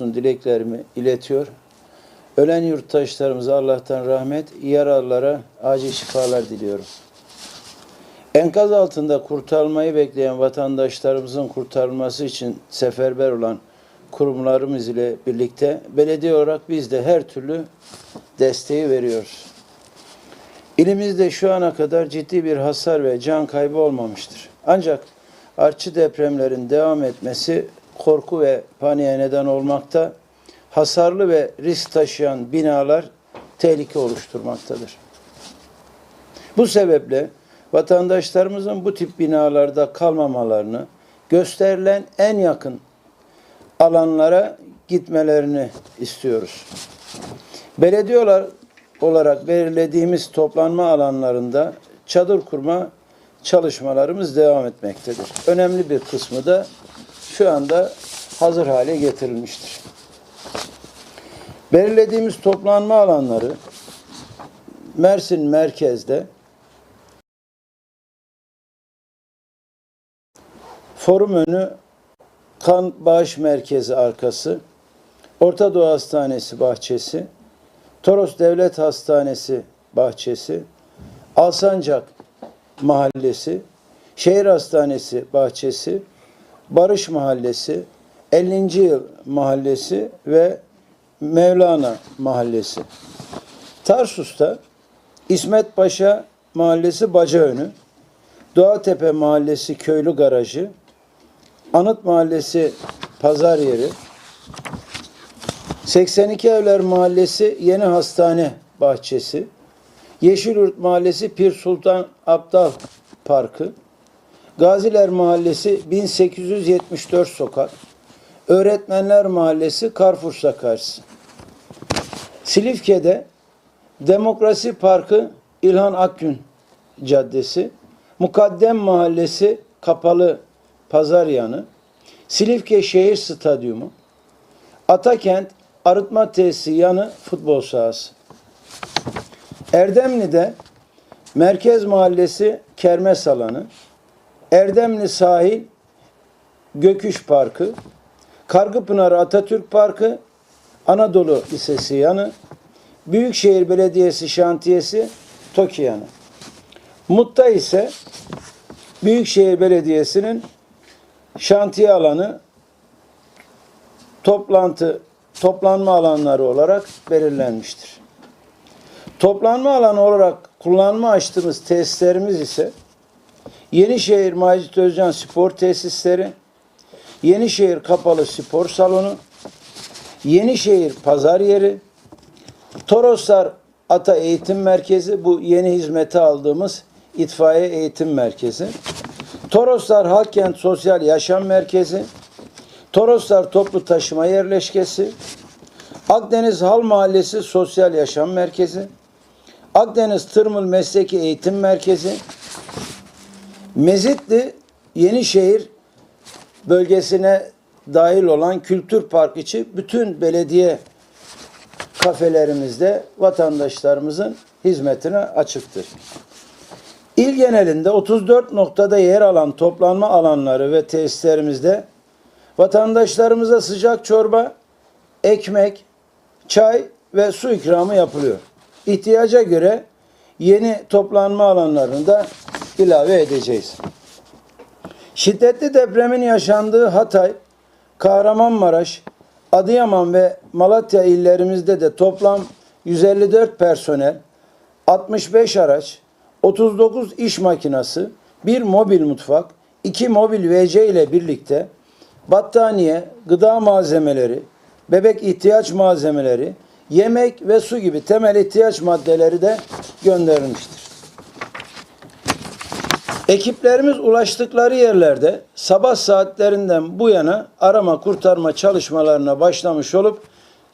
dileklerimi iletiyor. Ölen yurttaşlarımıza Allah'tan rahmet, yaralılara acil şifalar diliyorum. Enkaz altında kurtarılmayı bekleyen vatandaşlarımızın kurtarılması için seferber olan kurumlarımız ile birlikte belediye olarak biz de her türlü desteği veriyoruz. İlimizde şu ana kadar ciddi bir hasar ve can kaybı olmamıştır. Ancak artçı depremlerin devam etmesi korku ve paniğe neden olmakta, hasarlı ve risk taşıyan binalar tehlike oluşturmaktadır. Bu sebeple vatandaşlarımızın bu tip binalarda kalmamalarını, gösterilen en yakın alanlara gitmelerini istiyoruz. Belediye olarak, olarak belirlediğimiz toplanma alanlarında çadır kurma çalışmalarımız devam etmektedir. Önemli bir kısmı da şu anda hazır hale getirilmiştir. Belirlediğimiz toplanma alanları Mersin merkezde Forum önü Kan Bağış Merkezi arkası, Orta Doğu Hastanesi bahçesi, Toros Devlet Hastanesi bahçesi, Alsancak Mahallesi, Şehir Hastanesi bahçesi, Barış Mahallesi, 50. Yıl Mahallesi ve Mevlana Mahallesi. Tarsus'ta İsmet Paşa Mahallesi Bacaönü, Doğatepe Mahallesi Köylü Garajı, Anıt Mahallesi Pazar Yeri, 82 Evler Mahallesi Yeni Hastane Bahçesi, Yeşilyurt Mahallesi Pir Sultan Abdal Parkı, Gaziler Mahallesi 1874 Sokak, Öğretmenler Mahallesi Karfursa karşısı. Silifke'de Demokrasi Parkı İlhan Akgün Caddesi, Mukaddem Mahallesi Kapalı Pazar Yanı, Silifke Şehir Stadyumu, Atakent Arıtma Tesisi yanı futbol sahası. Erdemli'de Merkez Mahallesi Kermes Alanı, Erdemli Sahil Göküş Parkı, Kargıpınar Atatürk Parkı, Anadolu Lisesi yanı, Büyükşehir Belediyesi Şantiyesi Toki yanı. Mut'ta ise Büyükşehir Belediyesi'nin şantiye alanı toplantı toplanma alanları olarak belirlenmiştir. Toplanma alanı olarak kullanma açtığımız tesislerimiz ise Yenişehir Macit Özcan Spor Tesisleri, Yenişehir Kapalı Spor Salonu, Yenişehir Pazar Yeri, Toroslar Ata Eğitim Merkezi, bu yeni hizmete aldığımız itfaiye eğitim merkezi. Toroslar Halkkent Sosyal Yaşam Merkezi, Toroslar Toplu Taşıma Yerleşkesi, Akdeniz Hal Mahallesi Sosyal Yaşam Merkezi, Akdeniz Tırmıl Mesleki Eğitim Merkezi, Mezitli Yenişehir bölgesine dahil olan Kültür Park içi bütün belediye kafelerimizde vatandaşlarımızın hizmetine açıktır. İl genelinde 34 noktada yer alan toplanma alanları ve tesislerimizde vatandaşlarımıza sıcak çorba, ekmek, çay ve su ikramı yapılıyor. İhtiyaca göre yeni toplanma alanlarını da ilave edeceğiz. Şiddetli depremin yaşandığı Hatay, Kahramanmaraş, Adıyaman ve Malatya illerimizde de toplam 154 personel, 65 araç, 39 iş makinası, bir mobil mutfak, iki mobil WC ile birlikte battaniye, gıda malzemeleri, bebek ihtiyaç malzemeleri, yemek ve su gibi temel ihtiyaç maddeleri de gönderilmiştir. Ekiplerimiz ulaştıkları yerlerde sabah saatlerinden bu yana arama kurtarma çalışmalarına başlamış olup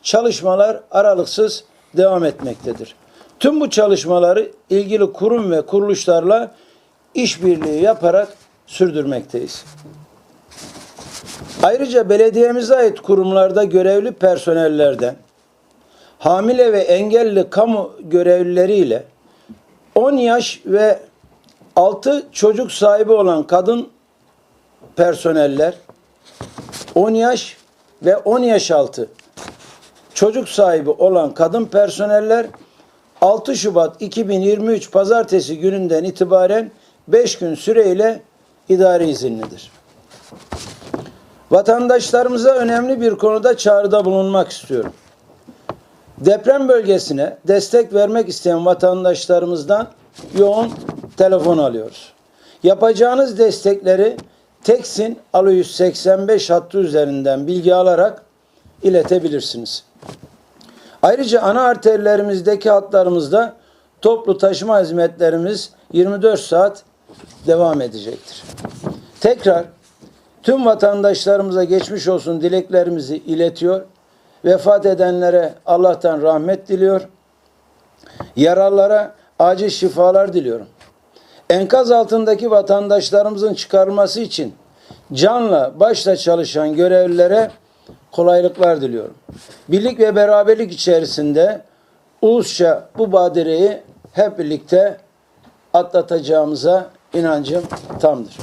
çalışmalar aralıksız devam etmektedir. Tüm bu çalışmaları ilgili kurum ve kuruluşlarla işbirliği yaparak sürdürmekteyiz. Ayrıca belediyemize ait kurumlarda görevli personellerden hamile ve engelli kamu görevlileriyle 10 yaş ve 6 çocuk sahibi olan kadın personeller 10 yaş ve 10 yaş altı çocuk sahibi olan kadın personeller 6 Şubat 2023 Pazartesi gününden itibaren 5 gün süreyle idari izinlidir. Vatandaşlarımıza önemli bir konuda çağrıda bulunmak istiyorum. Deprem bölgesine destek vermek isteyen vatandaşlarımızdan yoğun telefon alıyoruz. Yapacağınız destekleri Teksin Alo 185 hattı üzerinden bilgi alarak iletebilirsiniz. Ayrıca ana arterlerimizdeki hatlarımızda toplu taşıma hizmetlerimiz 24 saat devam edecektir. Tekrar tüm vatandaşlarımıza geçmiş olsun dileklerimizi iletiyor. Vefat edenlere Allah'tan rahmet diliyor. Yaralılara acil şifalar diliyorum. Enkaz altındaki vatandaşlarımızın çıkarılması için canla başla çalışan görevlilere kolaylıklar diliyorum. Birlik ve beraberlik içerisinde ulusça bu badireyi hep birlikte atlatacağımıza inancım tamdır.